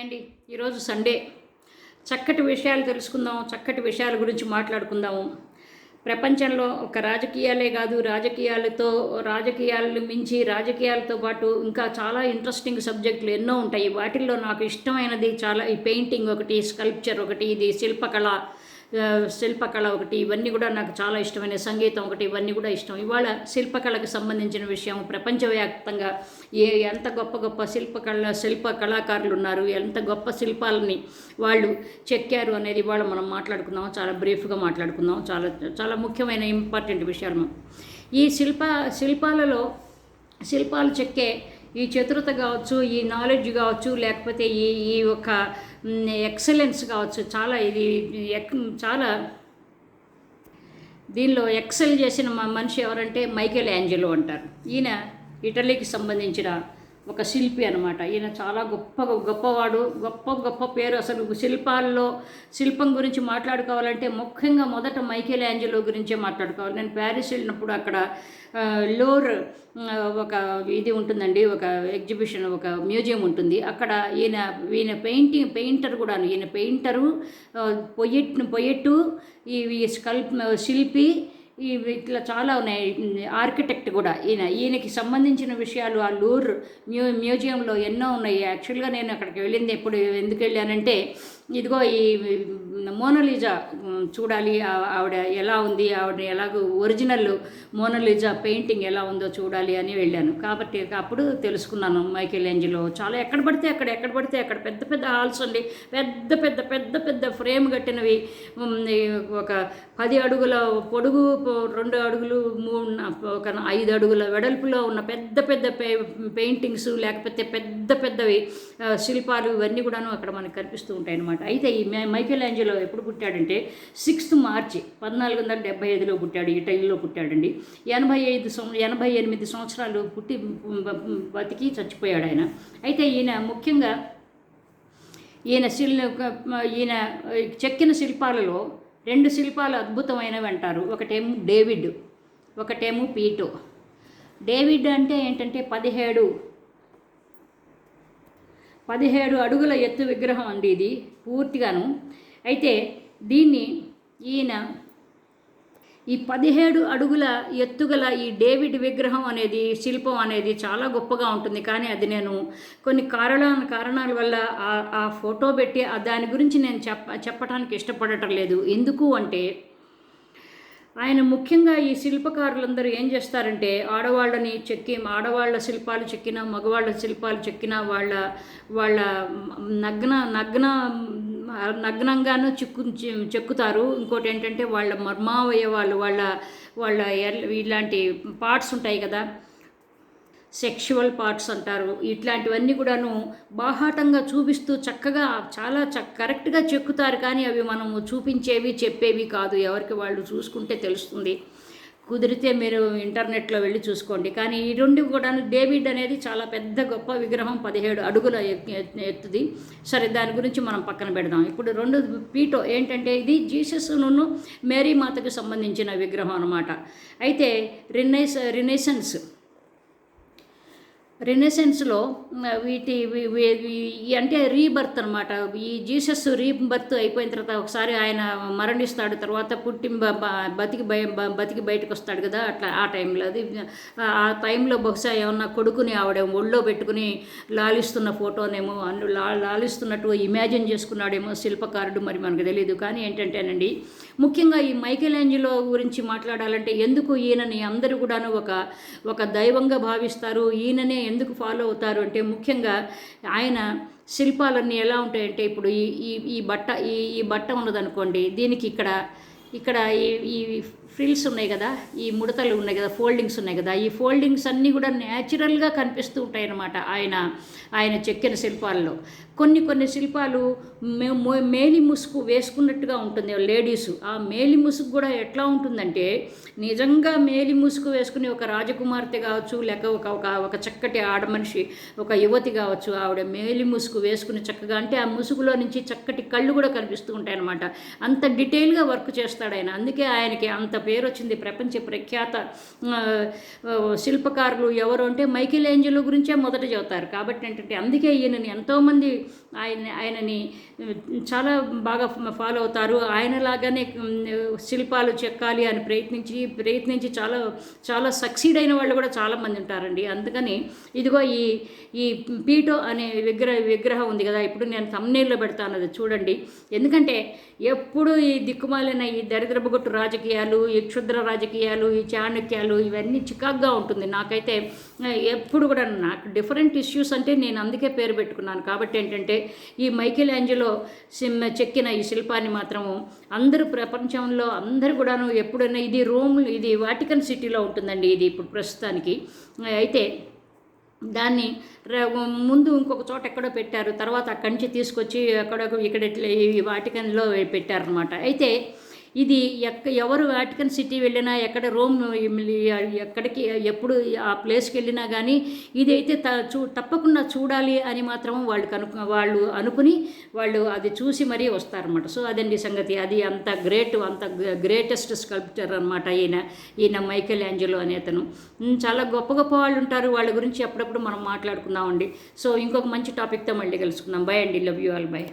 అండి ఈరోజు సండే. చక్కటి విషయాలు తెలుసుకుందాం చక్కటి విషయాల గురించి మాట్లాడుకుందాము. ప్రపంచంలో ఒక రాజకీయాలే కాదు రాజకీయాలతో రాజకీయాలను మించి రాజకీయాలతో పాటు ఇంకా చాలా ఇంట్రెస్టింగ్ సబ్జెక్టులు ఎన్నో ఉంటాయి. వాటిల్లో నాకు ఇష్టమైనది చాలా ఈ పెయింటింగ్ ఒకటి స్కల్ప్చర్ ఒకటి ఇది శిల్పకళ. శిల్పకళ ఒకటి ఇవన్నీ కూడా నాకు చాలా ఇష్టమైన సంగీతం ఒకటి ఇవన్నీ కూడా ఇష్టం. ఇవాళ శిల్పకళకి సంబంధించిన విషయం ప్రపంచవ్యాప్తంగా ఏ ఎంత గొప్ప గొప్ప శిల్పకళ శిల్ప కళాకారులు ఉన్నారు ఎంత గొప్ప శిల్పాలని వాళ్ళు చెక్కారు అనేది ఇవాళ మనం మాట్లాడుకుందాం చాలా బ్రీఫ్గా మాట్లాడుకుందాం చాలా చాలా ముఖ్యమైన ఇంపార్టెంట్ విషయాలు. ఈ శిల్ప శిల్పాలలో శిల్పాలు చెక్కే ఈ చతురత కావచ్చు ఈ నాలెడ్జ్ కావచ్చు లేకపోతే ఈ ఈ ఒక ఎక్సలెన్స్ కావచ్చు చాలా ఇది ఎక్- చాలా దీనిలో ఎక్సెల్ చేసిన మ- మనిషి ఎవరంటే మైకేల్ యాంజెలో అంటారు. ఈయన ఇటలీకి సంబంధించిన ఒక శిల్పి అనమాట ఈయన చాలా గొప్ప గొప్పవాడు. గొప్ప గొప్ప పేరు అసలు శిల్పాల్లో శిల్పం గురించి మాట్లాడుకోవాలంటే ముఖ్యంగా మొదట మైకేల్ యాంజలో గురించే మాట్లాడుకోవాలి. నేను ప్యారిస్ వెళ్ళినప్పుడు అక్కడ లోర్ ఒక ఇది ఉంటుందండి ఒక ఎగ్జిబిషన్ ఒక మ్యూజియం ఉంటుంది. అక్కడ ఈయన ఈయన పెయింటింగ్ పెయింటర్ కూడా ఈయన పెయింటరు పొయ్యెట్ పొయ్యెట్టు ఈ స్కల్ప్ శిల్పి ఈ ఇట్లా చాలా ఉన్నాయి. ఆర్కిటెక్ట్ కూడా ఈయన ఈయనకి సంబంధించిన విషయాలు ఆ లూర్ మ్యూ మ్యూజియంలో ఎన్నో ఉన్నాయి. యాక్చువల్గా నేను అక్కడికి వెళ్ళింది ఎప్పుడు ఎందుకు వెళ్ళానంటే ఇదిగో ఈ మోనలిజా చూడాలి. ఆ- ఆవిడ ఎలా ఉంది ఆవిడ ఎలాగో ఒరిజినల్ మోనలిజా పెయింటింగ్ ఎలా ఉందో చూడాలి అని వెళ్ళాను. కాబట్టి అప్పుడు తెలుసుకున్నాను మైకేల్ ఏంజిలో. చాలా ఎక్కడ పడితే అక్కడ ఎక్కడ పడితే అక్కడ. పెద్ద పెద్ద హాల్స్ ఉండి పెద్ద పెద్ద పెద్ద పెద్ద ఫ్రేమ్ కట్టినవి. ఒక పది అడుగుల పొడుగు రెండు అడుగులు మూడు ఒక ఐదు అడుగుల వెడల్పులో ఉన్న పెద్ద పెద్ద పే పెయింటింగ్స్ లేకపోతే పెద్ద పెద్దవి శిల్పాలు ఇవన్నీ కూడాను అక్కడ మనకు కనిపిస్తూ ఉంటాయి అన్నమాట అయితే ఈ మైకేల్ ఏంజిలో ఏజ్లో ఎప్పుడు పుట్టాడంటే సిక్స్త్ మార్చి పద్నాలుగు వందల డెబ్బై ఐదులో పుట్టాడు. ఈ టైంలో పుట్టాడండి. ఎనభై ఐదు సం ఎనభై ఎనిమిది సంవత్సరాలు పుట్టి బతికి చచ్చిపోయాడు ఆయన. అయితే ఈయన ముఖ్యంగా ఈయన శిల్ ఈయన చెక్కిన శిల్పాలలో రెండు శిల్పాలు అద్భుతమైనవి అంటారు. ఒకటేమో డేవిడ్ ఒకటేమో పీటో. డేవిడ్ అంటే ఏంటంటే పదిహేడు పదిహేడు అడుగుల ఎత్తు విగ్రహం అండి ఇది పూర్తిగాను. అయితే దీన్ని ఈయన ఈ పదిహేడు అడుగుల ఎత్తుగల ఈ డేవిడ్ విగ్రహం అనేది శిల్పం అనేది చాలా గొప్పగా ఉంటుంది. కానీ అది నేను కొన్ని కారణాల కారణాల వల్ల ఆ- ఆ ఫోటో పెట్టి దాని గురించి నేను చెప్ప చెప్పడానికి ఇష్టపడటం లేదు. ఎందుకు అంటే ఆయన ముఖ్యంగా ఈ శిల్పకారులందరూ ఏం చేస్తారంటే ఆడవాళ్ళని చెక్కి ఆడవాళ్ళ శిల్పాలు చెక్కిన మగవాళ్ళ శిల్పాలు చెక్కిన వాళ్ళ వాళ్ళ నగ్న నగ్న నగ్నంగాను చిక్కు చెక్కుతారు. ఇంకోటి ఏంటంటే వాళ్ళ మర్మావయవాలు వాళ్ళ వాళ్ళ ఇలాంటి పార్ట్స్ ఉంటాయి కదా. సెక్షువల్ పార్ట్స్ అంటారు. ఇట్లాంటివన్నీ కూడాను బాహాటంగా చూపిస్తూ చక్కగా చాలా చక్క కరెక్ట్గా చెక్కుతారు. కానీ అవి మనము చూపించేవి చెప్పేవి కాదు. ఎవరికి వాళ్ళు చూసుకుంటే తెలుస్తుంది. కుదిరితే మీరు ఇంటర్నెట్లో వెళ్ళి చూసుకోండి. కానీ ఈ రెండు కూడా డేవిడ్ అనేది చాలా పెద్ద గొప్ప విగ్రహం పదిహేడు అడుగుల ఎత్- ఎత్తుది. సరే దాని గురించి మనం పక్కన పెడదాం. ఇప్పుడు రెండు పీటో ఏంటంటే ఇది జీసస్ను మేరీ మాతకు సంబంధించిన విగ్రహం అనమాట అయితే రినైస్ రినైసెన్స్ రెనెసెన్స్లో వీటి అంటే రీబర్త్ అనమాట ఈ జీసస్ రీబర్త్ అయిపోయిన తర్వాత ఒకసారి ఆయన మరణిస్తాడు. తర్వాత పుట్టి బతికి బయ బతికి బయటకు వస్తాడు కదా అట్లా ఆ టైంలో. అది ఆ టైంలో బహుశా ఏమన్నా కొడుకుని ఆవిడ ఒళ్ళో పెట్టుకుని లాలిస్తున్న ఫోటోనేమో అన్ను లా లాలిస్తున్నట్టు ఇమాజిన్ చేసుకున్నాడేమో శిల్పకారుడు మరి మనకు తెలియదు కానీ ఏంటంటేనండి ముఖ్యంగా ఈ మైకేల్ ఏంజిలో గురించి మాట్లాడాలంటే ఎందుకు ఈయనని అందరూ కూడాను ఒక ఒక దైవంగా భావిస్తారు? ఈయననే ఎందుకు ఫాలో అవుతారు? అంటే ముఖ్యంగా ఆయన శిల్పాలన్నీ ఎలా ఉంటాయంటే ఇప్పుడు ఈ ఈ ఈ బట్ట ఈ ఈ బట్ట ఉన్నదనుకోండి దీనికి ఇక్కడ ఇక్కడ ఈ ఈ ఫ్రిల్స్ ఉన్నాయి కదా ఈ ముడతలు ఉన్నాయి కదా ఫోల్డింగ్స్ ఉన్నాయి కదా ఈ ఫోల్డింగ్స్ అన్నీ కూడా న్యాచురల్గా కనిపిస్తూ ఉంటాయి అన్నమాట ఆయన ఆయన చెక్కిన శిల్పాల్లో. కొన్ని కొన్ని శిల్పాలు మేలి ముసుగు వేసుకున్నట్టుగా ఉంటుంది. లేడీస్ ఆ మేలి ముసుగు కూడా ఎట్లా ఉంటుందంటే నిజంగా మేలి ముసుగు వేసుకుని ఒక రాజకుమార్తె కావచ్చు లేక ఒక ఒక ఒక చక్కటి ఆడమనిషి ఒక యువతి కావచ్చు ఆవిడ మేలి ముసుగు వేసుకుని చక్కగా అంటే ఆ ముసుగులో నుంచి చక్కటి కళ్ళు కూడా కనిపిస్తూ ఉంటాయి అన్నమాట అంత డీటెయిల్గా వర్క్ చేస్తాడు ఆయన. అందుకే ఆయనకి అంత పేరు వచ్చింది ప్రపంచ ప్రఖ్యాత శిల్పకారులు ఎవరు అంటే మైకిల్ ఏంజలు గురించే మొదట చెబుతారు. కాబట్టి ఏంటంటే అందుకే ఈయనని ఎంతోమంది ఆయన ఆయనని చాలా బాగా ఫాలో అవుతారు. ఆయనలాగానే శిల్పాలు చెక్కాలి అని ప్రయత్నించి ప్రయత్నించి చాలా చాలా సక్సీడ్ అయిన వాళ్ళు కూడా చాలామంది ఉంటారండి. అందుకని ఇదిగో ఈ ఈ పీటో అనే విగ్రహ విగ్రహం ఉంది కదా ఇప్పుడు నేను తమ్నేల్లో పెడతాను అది చూడండి. ఎందుకంటే ఎప్పుడు ఈ దిక్కుమాలిన ఈ దరిద్రపుగొట్టు రాజకీయాలు ఈ క్షుద్ర రాజకీయాలు ఈ చాణక్యాలు ఇవన్నీ చికాగ్గా ఉంటుంది. నాకైతే ఎప్పుడు కూడా నాకు డిఫరెంట్ ఇష్యూస్ అంటే నేను అందుకే పేరు పెట్టుకున్నాను. కాబట్టి ఏంటంటే ఈ మైకిల్ యాంజలో సిమ్ చెక్కిన ఈ శిల్పాన్ని మాత్రము అందరూ ప్రపంచంలో అందరూ కూడాను ఎప్పుడైనా ఇది రోమ్ ఇది వాటికన్ సిటీలో ఉంటుందండి ఇది ఇప్పుడు ప్రస్తుతానికి. అయితే దాన్ని ర- ముందు ఇంకొక చోట ఎక్కడో పెట్టారు. తర్వాత అక్కడి నుంచి తీసుకొచ్చి ఎక్కడో ఇక్కడ ఈ వాటికన్లో పెట్టారనమాట అయితే ఇది ఎక్క ఎవరు వాటికన్ సిటీ వెళ్ళినా ఎక్కడ రోమ్ ఎక్కడికి ఎప్పుడు ఆ ప్లేస్కి వెళ్ళినా కానీ ఇదైతే త చూ తప్పకుండా చూడాలి అని మాత్రం వాళ్ళు కను వాళ్ళు అనుకుని వాళ్ళు అది చూసి మరీ వస్తారనమాట సో అదండి సంగతి. అది అంత గ్రేట్ అంత గ్రేటెస్ట్ స్కల్ప్చర్ అనమాట ఈయన ఈయన మైకేల్ యాంజలో అనే అతను. చాలా గొప్ప గొప్ప వాళ్ళు ఉంటారు. వాళ్ళ గురించి అప్పుడప్పుడు మనం మాట్లాడుకుందామండి. సో ఇంకొక మంచి టాపిక్తో మళ్ళీ కలుసుకుందాం. బై అండి. Love you all. బై